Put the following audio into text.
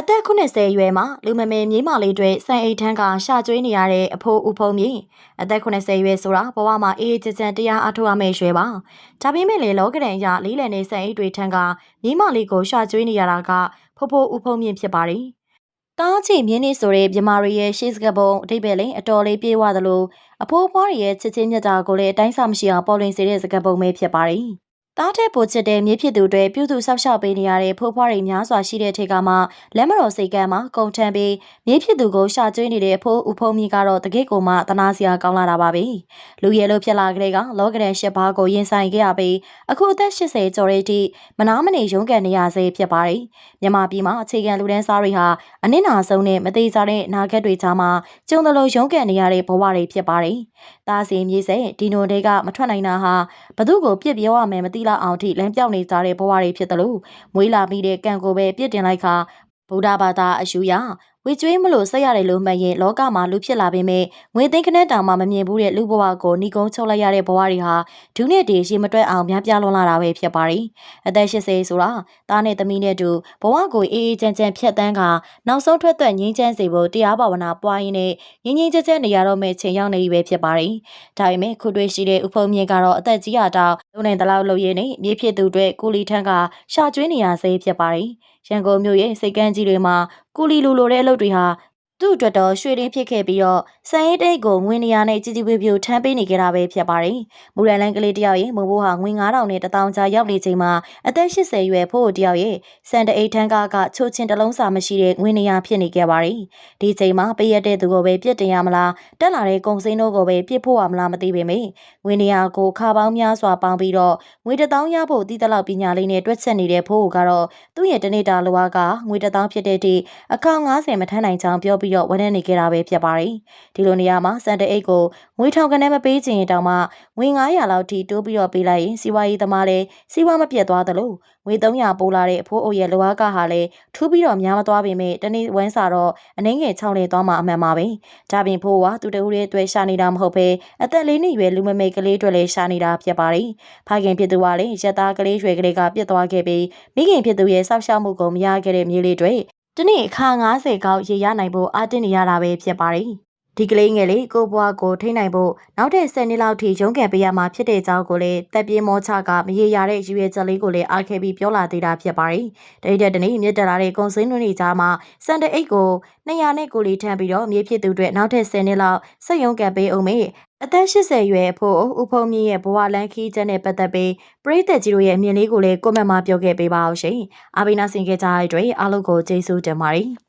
အသက်80အရွယ်မှာလူမမေမြေးမလေးတွေစံအိတ်ထန်းကရှာကျွေးနေရတဲ့အဖိုးဦးဖုံမြေအသက်80အရွယ်ဆိုတာဘဝမှာအေးအေးချမ်းချမ်းတရားအထောက်အမဲ့ရွယ်ပါဒါပေမဲ့လေလောကဒဏ်အရလေးလံနေစံအိတ်တွေထန်းကမြေးမလေးကိုရှာကျွေးနေရတာကဖိုးဖိုးဦးဖုံမြင့်ဖြစ်ပါတယ်တားချီမြင်းနေဆိုတဲ့မြမာရီရဲ့ရှေ့စကပုံအတိတ်ပဲလေအတော်လေးပြေးဝသလိုအဖိုးဖွားရဲ့ချစ်ချင်းမြတ်တာကိုလည်းအတိုင်းဆမရှိအောင်ပေါ်လွင်စေတဲ့စကပုံပဲဖြစ်ပါတယ် တားတဲ့ပိုချစ်တဲ့မြေဖြစ်သူတွေပြုစုဆောက်ရှောက်ပေးနေရတဲ့ဖိုးဖွားတွေများစွာရှိတဲ့ထိပ်ကမှလက်မတော်စိတ်ကမ်းမှာကုံထမ်းပြီးမြေဖြစ်သူကိုရှာကျွေးနေတဲ့အဖိုးဦးဖုံးကြီးကတော့တကယ့်ကိုမှတနာစရာကောင်းလာတာပါပဲလူရဲလို့ဖြစ်လာကြတဲ့ကလောကဒန်ရှစ်ပါးကိုရင်ဆိုင်ခဲ့ရပြီးအခုအသက်80ကျော်တဲ့အထိမနာမနေရုန်းကန်နေရဆဲဖြစ်ပါတယ်မြန်မာပြည်မှာအခြေခံလူဒန်းစားတွေဟာအနစ်နာဆုံးနဲ့မသေးကြတဲ့နာဂတ်တွေကြားမှာကျုံတလို့ရုန်းကန်နေရတဲ့ဘဝတွေဖြစ်ပါတယ်တားစီမြေစဲဒီနိုတွေကမထွက်နိုင်တာဟာဘသူ့ကိုပြစ်ပြောရမယ်မသိလောက်အောင်ထိလမ်းပြောင်းနေကြတဲ့ဘဝတွေဖြစ်တယ်လို့မွေးလာပြီးတဲ့ကံကိုပဲပြစ်တင်လိုက်ခါဗုဒ္ဓဘာသာအယူရ ဝေကျွေးမလို့ဆက်ရတယ်လို့မှတ်ရင်လောကမှာလူဖြစ်လာပေမဲ့ငွေသိန်းခနဲ့တောင်မှမမြင်ဘူးတဲ့လူဘဝကိုဏီကုန်းချုပ်လိုက်ရတဲ့ဘဝတွေဟာဒုနဲ့တည်းရေမတွက်အောင်များပြားလွန်လာတာပဲဖြစ်ပါရီအသက်80ဆိုတာသားနဲ့သမီးနဲ့တူဘဝကိုအေးအေးချမ်းချမ်းဖြတ်တန်းကနောက်ဆုံးထွက်သက်ငြိမ်းချမ်းစေဖို့တရားဘာဝနာပွားရင်းနဲ့ငြိမ်းငြိမ်းချမ်းချမ်းနေရတော့မယ့်ချိန်ရောက်နေပြီပဲဖြစ်ပါရီဒါပေမဲ့ခုတွေ့ရှိတဲ့ဥဖုံမြင့်ကတော့အသက်ကြီးရတောင်လုံနိုင်တလောက်လို့ရင်းနဲ့မြေဖြစ်သူတွေကိုလီထန်းကရှာကျွေးနေရစေဖြစ်ပါရီ ရန်ကုန်မြို့ရဲ့စိတ်ကမ်းကြီးတွေမှာကူလီလိုလိုတဲ့အလုပ်တွေဟာ သူ့အတွက်တော့ရွှေရင်းဖြစ်ခဲ့ပြီးတော့စံရိတ်တိတ်ကိုငွေနေရနဲ့ကြီးကြီးပြပြထမ်းပေးနေကြတာပဲဖြစ်ပါတယ်။မူရန်လိုင်းကလေးတယောက်ရဲ့မုံဘိုးဟာငွေ9000နဲ့1000ကျာရောက်နေချိန်မှာအသက်80ရွယ်ဖို့တယောက်ရဲ့စံတအိတ်ထန်းကားကချိုးချင်းတလုံးစာမရှိတဲ့ငွေနေရဖြစ်နေခဲ့ပါတယ်။ဒီချိန်မှာပေးရတဲ့သူကိုပဲပြစ်တင်ရမလားတက်လာတဲ့ကုံစင်းတို့ကိုပဲပြစ်ဖို့ရမလားမသိပေမယ့်ငွေနေရကိုခါပေါင်းများစွာပေါင်းပြီးတော့ငွေ1000ရဖို့တည်တလောက်ပညာလေးနဲ့တွက်ချက်နေတဲ့ဖို့ကတော့သူ့ရဲ့တနေ့တာလိုအားကငွေ1000ဖြစ်တဲ့အထိအကောင့်90မထမ်းနိုင်ကြောင်းပြောပြီးတော့ဝန်ထမ်းနေခဲ့တာပဲဖြစ်ပါတယ်။ဒီလိုနေရာမှာစန်တအိတ်ကိုငွေထောင်ကနေမပေးချင်တောင်မှငွေ900လောက်ထိတိုးပြီးတော့ပေးလိုက်ရင်စီဝါရေးသမားလည်းစီဝါမပြတ်သွားသလိုငွေ300ပိုးလာတဲ့အဖိုးအိုရဲ့လိုအားကဟာလည်းထူးပြီးတော့များမသွားပေမဲ့တနေ့ဝမ်းစာတော့အနှင်းငယ်6လေသွားမှအမှန်ပါပဲ။ဒါပြင်ဖိုးကသူတဦးရဲ့အတွက်ရှာနေတာမဟုတ်ပဲအသက်လေးနှစ်ရွယ်လူမမိတ်ကလေးတွေလည်းရှာနေတာဖြစ်ပါတယ်။ဖခင်ဖြစ်သူကလည်းရက်သားကလေးရွယ်ကလေးကပြစ်သွားခဲ့ပြီးမိခင်ဖြစ်သူရဲ့စောက်ရှောက်မှုကိုမရခဲ့တဲ့မြေးလေးတွေ တနေ့အခါ90ကောက်ရေရနိုင်ဖို့အားတင်းနေရတာပဲဖြစ်ပါတယ်။ ဒီကလေးငယ်လေးကိုဘွားကိုထိနိုင်ဖို့နောက်တဲ့10နှစ်လောက်ထိရုန်းကန်ပေးရမှာဖြစ်တဲ့ကြောင်းကိုလည်းတက်ပြေးမောချကမရေရတဲ့ရွေချက်လေးကိုလည်းအားခဲပြီးပြောလာသေးတာဖြစ်ပါတယ်။တတိတဲ့တနေ့မြစ်တက်လာတဲ့ကုံစင်းတွေနေကြားမှာစန်တအိတ်ကို200နဲ့ကိုလီထမ်းပြီးတော့မြေဖြစ်သူတွေနောက်တဲ့10နှစ်လောက်ဆက်ရုံးကန်ပေးအောင်မေအသက်80ရွယ်ဖို့ဦးဖုံမြင့်ရဲ့ဘဝလန်းခီးချက်နဲ့ပတ်သက်ပြီးပရိသတ်ကြီးတို့ရဲ့အမြင်လေးကိုလည်းကွန်မန့်မှာပြောခဲ့ပေးပါအောင်ရှင်။အာဘိနာဆင်ခဲ့ကြတဲ့အတွက်အားလုံးကိုကျေးဇူးတင်ပါတယ်။